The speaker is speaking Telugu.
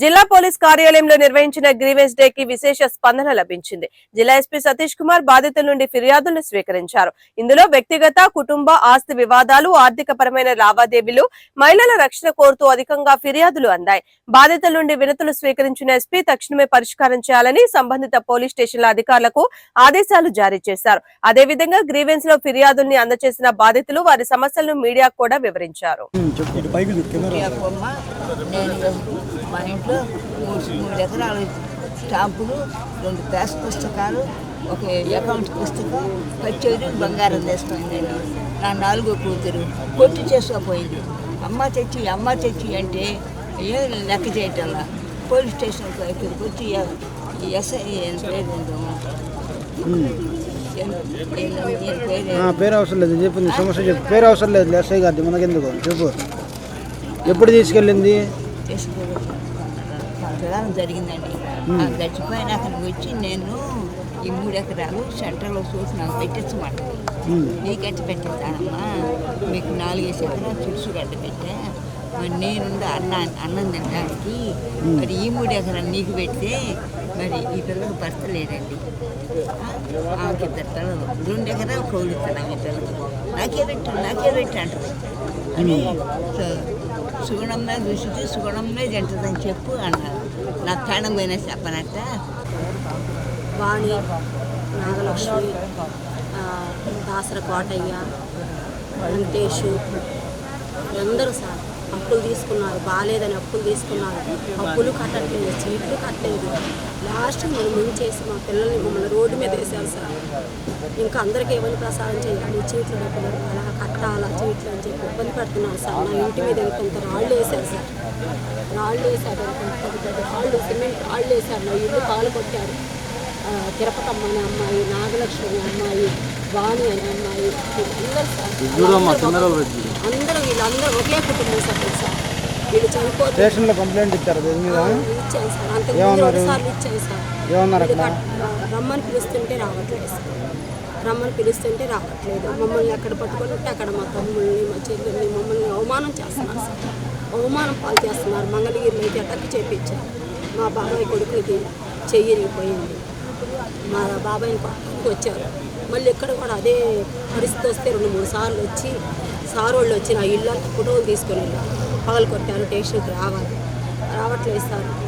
జిల్లా పోలీస్ కార్యాలయంలో నిర్వహించిన గ్రీవెన్స్ డే కి విశేష స్పందన లభించింది. జిల్లా ఎస్పీ సతీష్ కుమార్ బాధితుల నుండి ఫిర్యాదులను స్వీకరించారు. ఇందులో వ్యక్తిగత కుటుంబ ఆస్తి వివాదాలు ఆర్థిక పరమైన లావాదేవీలు మహిళల రక్షణ కోరుతూ అధికంగా ఫిర్యాదులు అందాయి. బాధితుల నుండి వినతులు స్వీకరించిన ఎస్పీ తక్షణమే పరిష్కారం చేయాలని సంబంధిత పోలీస్ స్టేషన్ల అధికారులకు ఆదేశాలు జారీ చేశారు. అదేవిధంగా గ్రీవెన్స్లో ఫిర్యాదుల్ని అందజేసిన బాధితులు వారి సమస్యలను మీడియాకు కూడా వివరించారు. ఇంట్లో మూడు మూడు ఎకరాలు స్టాంపులు రెండు ప్యాస్ పుస్తకాలు ఒక అకౌంట్ పుస్తకం పచ్చేది బంగారం తీసుకుందండి నా నాలుగో కూతురు కొట్టు చేసుకోపోయింది. అమ్మ తెచ్చి అమ్మ తెచ్చి అంటే ఏం లెక్క చేయటంలా. పోలీస్ స్టేషన్కి ఇక్కడికి వచ్చి ఎస్ఐ పేరు పేరు? అవసరం లేదు. చెప్పు నీ సమస్య చెప్పు. పేరు అవసరం లేదు. ఎస్ఐ గారి మనకెందుకు? చెప్పు. ఎప్పుడు తీసుకెళ్ళింది? ప్రధానం జరిగిందండి. ఆ గడిచిపోయినాక వచ్చి నేను ఈ మూడు ఎకరాలు సెంటర్లో చూసి నాకు పెట్టించమాట. నీకెట్టి పెట్టిస్తానమ్మా? మీకు నాలుగేసి ఎకరాలు చుడుసు గడ్డ పెట్టా. మరి నేను అన్న అన్నం తినడానికి మరి ఈ మూడు ఎకరాలు నీకు పెడితే మరి ఈ పిల్లలకు భర్త లేదండి ఆమెకి ఇద్దరు పిల్లలు. రెండు ఎకరాలు కౌలుతున్నాం ఈ పిల్లలు నాకే పెట్టు నాకే పెట్టు అంటారు అని సుగుణంలో చూసి సుగుణంలో తింటుందని చెప్పు అన్నారు. నా ప్రాణం పోయినా చెప్పనట్ట? వాణి నాగలక్ష్మి దాసర కోటయ్య వెంకటేష్ అందరూ సార్ అప్పులు తీసుకున్నారు బాగాలేదని అప్పులు తీసుకున్నారు. అప్పులు కట్టట్లేదు చీట్లు కట్టలేదు. లాస్ట్ మనం ముంచేసి మా పిల్లల్ని మమ్మల్ని రోడ్డు మీద వేసారు సార్. ఇంకా అందరికీ ఏమని ప్రసారం చేయాలి చీట్లు డబ్బులు అలా కట్టాలా చీట్లు అని చెప్పి ఇబ్బంది పడుతున్నారు సార్. నా ఇంటి మీద ఇంత రాళ్ళు వేశారు సార్. రాళ్ళు వేశారు పెద్ద పెద్ద రాళ్ళు సిమెంట్ రాళ్ళు వేశారు. నా ఇల్లు కాలు కొట్టారు. తిరుపతమ్మ అనే అమ్మాయి నాగలక్ష్మి అమ్మాయి వాణి అనే అమ్మాయి అందరూ అందరూ వీళ్ళందరూ ఒకే కుటుంబం సభ్యులు సార్ వీళ్ళు చనిపోతే స్టేషన్లో కంప్లైంట్ ఇచ్చారు దీని మీద? ఇచ్చాను సార్. అంతకు ఇచ్చాను సార్. రమ్మని పిలుస్తుంటే రావట్లేదు సార్. రమ్మని పిలుస్తుంటే రావట్లేదు. మమ్మల్ని ఎక్కడ పట్టుకుంటే అక్కడ మా తమ్ముళ్ళని మా చెల్లెల్ని మమ్మల్ని అవమానం చేస్తున్నారు సార్. అవమానం పాలు చేస్తున్నారు. మంగళగిరిలో అయితే అటక్ చేపించారు. మా బాబాయ్ కొడుకులకి చెయ్యిరిగిపోయింది మా బాబాయ్ని పట్టుకు వచ్చారు. మళ్ళీ ఇక్కడ కూడా అదే పరిస్థితి వస్తే రెండు మూడు సార్లు వచ్చి సార్ వాళ్ళు వచ్చి నా ఇల్లు ఫోటోలు తీసుకొని వెళ్ళారు. పగలు కొట్టారు టేషన్కి రావాలి. రావట్లేదు సార్.